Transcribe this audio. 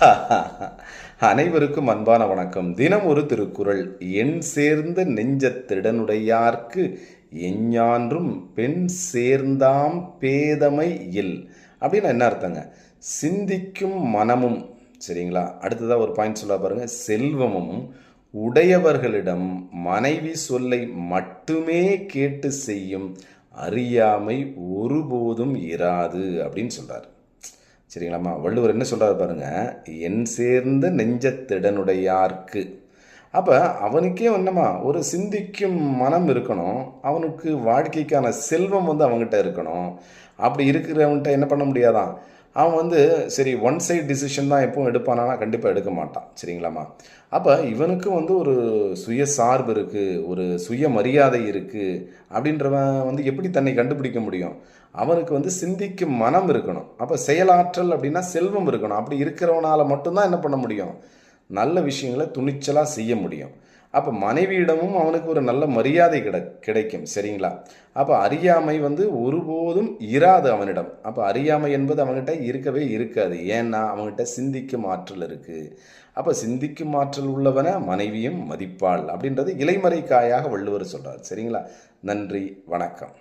அனைவருக்கும் அன்பான வணக்கம். தினம் ஒரு திருக்குறள். எண் சேர்ந்த நெஞ்சத்திடனுடையார்க்கு எஞ்ஞான்றும் பெண் சேர்ந்தாம் பேதமை இல். அப்படின்னு என்ன அர்த்தங்க? சிந்திக்கும் மனமும். சரிங்களா? அடுத்ததாக ஒரு பாயிண்ட் சொல்ல பாருங்க. செல்வமும் உடையவர்களிடம் மனைவி சொல்லை மட்டுமே கேட்டு செய்யும் அறியாமை ஒருபோதும் இராது அப்படின்னு சொல்கிறார் சரிங்களாம்மா? வள்ளுவர் என்ன சொல்கிறார் பாருங்கள் என் சேர்ந்த நெஞ்சத்திடனுடையார்க்கு அப்போ அவனுக்கே என்னம்மா ஒரு சிந்திக்கும் மனம் இருக்கணும் அவனுக்கு வாழ்க்கைக்கான செல்வம் வந்து அவங்ககிட்ட இருக்கணும். அப்படி இருக்கிறவன்கிட்ட என்ன பண்ண முடியாதான்? அவன் வந்து சரி ஒன் சைட் டிசிஷன் தான் எப்பவும் எடுப்பானா கண்டிப்பாக எடுக்க மாட்டான். சரிங்களாம்மா? அப்போ இவனுக்கு வந்து ஒரு சுய சார்பு இருக்குது ஒரு சுய மரியாதை இருக்குது அப்படின்றவன் வந்து எப்படி தன்னை கண்டுபிடிக்க முடியும்? அவனுக்கு வந்து சிந்திக்கும் மனம் இருக்கணும். அப்போ செயலாற்றல் அப்படின்னா செல்வம் இருக்கணும். அப்படி இருக்கிறவனால் மட்டும்தான் என்ன பண்ண முடியும்? நல்ல விஷயங்களை துணிச்சலாக செய்ய முடியும். அப்போ மனைவியிடமும் அவனுக்கு ஒரு நல்ல மரியாதை கிட கிடைக்கும் சரிங்களா? அப்போ அறியாமை வந்து ஒருபோதும் இராது அவனிடம். அப்போ அறியாமை என்பது அவன்கிட்ட இருக்கவே இருக்காது. ஏன்னா அவன்கிட்ட சிந்திக்கும் ஆற்றல் இருக்குது அப்போ சிந்திக்கும் ஆற்றல் உள்ளவனை மனைவியும் மதிப்பாள் அப்படின்றது இலைமறை காயாக வள்ளுவர் சொல்கிறார் சரிங்களா? நன்றி வணக்கம்.